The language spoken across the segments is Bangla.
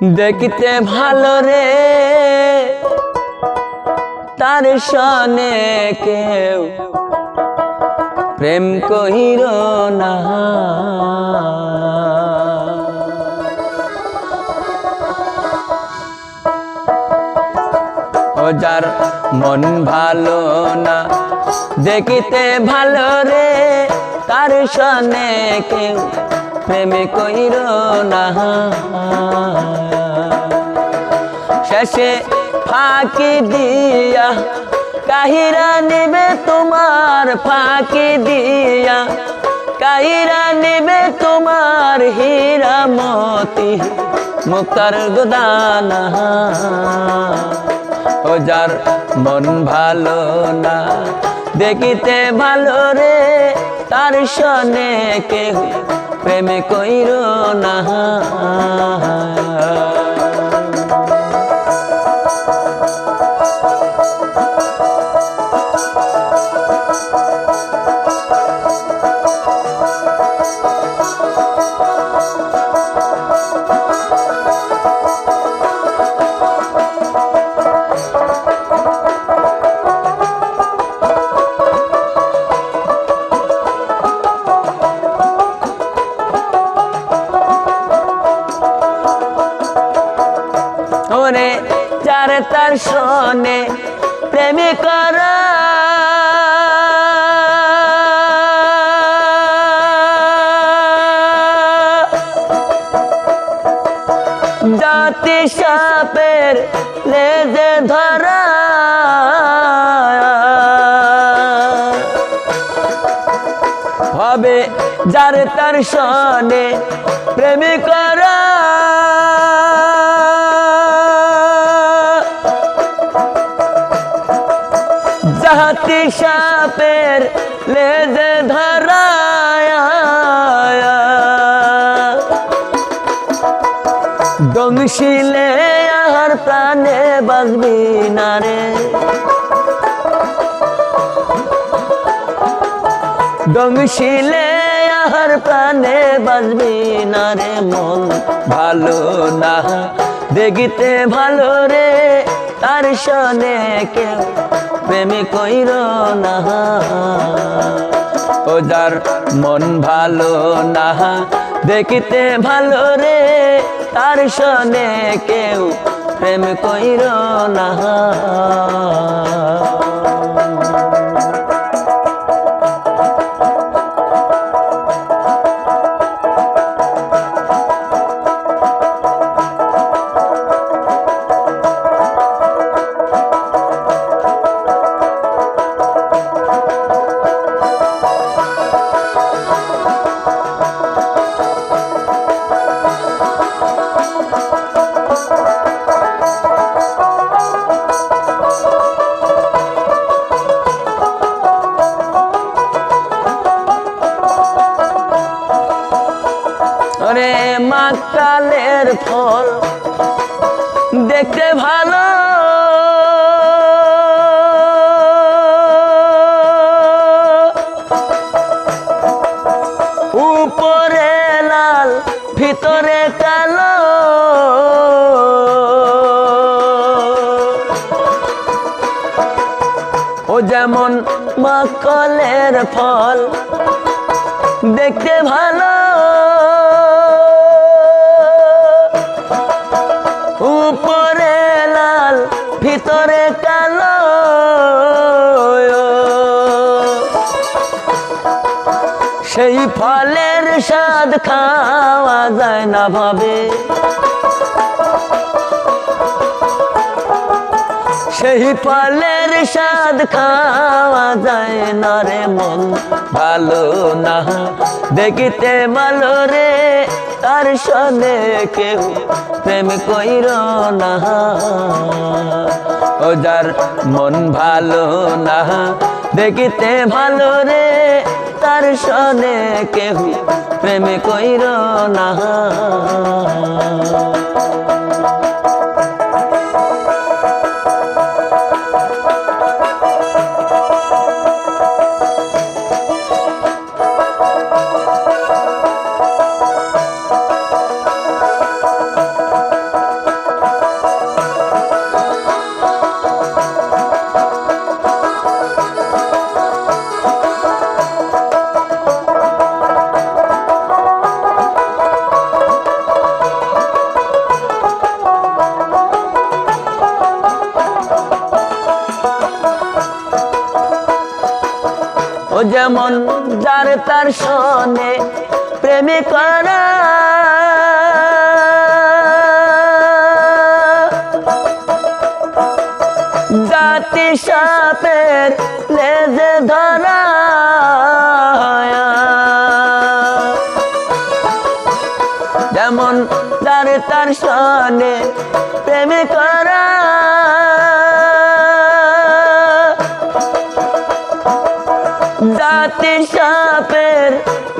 দেখতে ভালো রে। তার সনে কেউ প্রেম কহির না। যার মন ভালো না, দেখিতে ভালো রে। তার সনে কেউ প্রেমে কইর না। শেষে ফাঁকি দিয়া কাহিরা নেবে তোমার, ফাঁকি দিয়া কাহিরা নেবে তোমার হীরা মতি মুক্তার গোদানা। ও যার মন ভালো না দেখিতে ভালো রে তার সনে কে প্রেমে কইর না। সনে প্রেমে করা। জাতি সাপের লেজে ধরা। হবে যার তার সনে করা। জাতি সাপের লেজে ধরা দংশিলে আর প্রাণে বাজবি না রে। দংশিলে আর প্রাণে বাজবি না রে মন ভালো না। দেখিতে ভালো রে, তার সনে কেউ প্রেমে কইর না। ও যার মন ভালো না, দেখিতে ভালো রে, তার সনে কেউ প্রেম কইর না। ওরে মাকালের ফল। দেখতে ভালো। উপরে লাল ভিতরে কালো। ও যেমন মাকলের ফল। সেই ফলের স্বাদ খাওয়া যায় না ভাবে। সেই ফলের স্বাদ খাওয়া যায় না রে মন। ভালো না, দেখিতে ভালো রে, তার সনে কেউ প্রেম কইর না। ও যার মন ভালো না, দেখিতে ভালো রে সনে প্রেমে প্রেম কইর না। যেমন যার তার সনে প্রেমে করা। জাতি সাপের লেজে ধরা। যেমন যার তার সনে প্রেমে করা। জাতি সাপের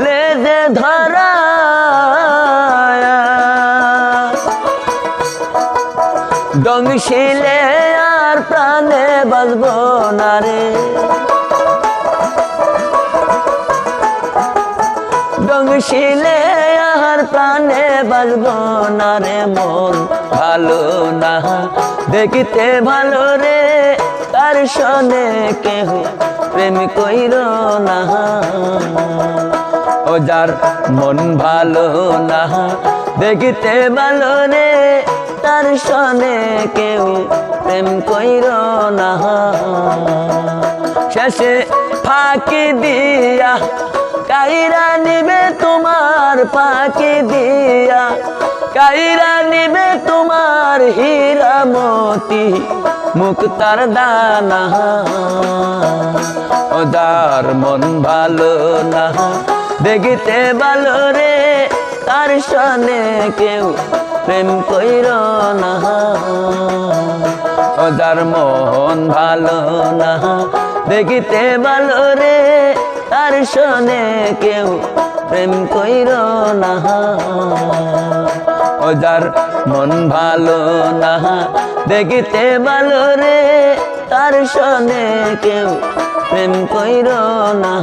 লেজে ধরা ডংশিলে আর প্রাণে বাজব না রে। ডংশিলে প্রাণে বাজব না রে মন, ভালো না। দেখিতে ভালো রে, তার সনে কেহ প্রেম কইর না। ও যার মন ভালো না, দেখিতে ভালো রে, তার সনে কেউ প্রেম কইর না। শেষে ফাঁকি দিয়া কাইরা নিবে তোমার পাখি দিয়া। কাইরা নিবে তোমার হীরা মতি, মুক্তার দানা। ওদার মন ভালো না, দেখিতে ভালো রে, তার সনে কেউ প্রেম কইর না। ওদার মন ভালো না, দেখিতে ভালো রে তার সনে কেউ প্রেম কইর না। ও যার মন ভালো না, দেখিতে ভালো রে, তার সনে কেউ প্রেম কইর না।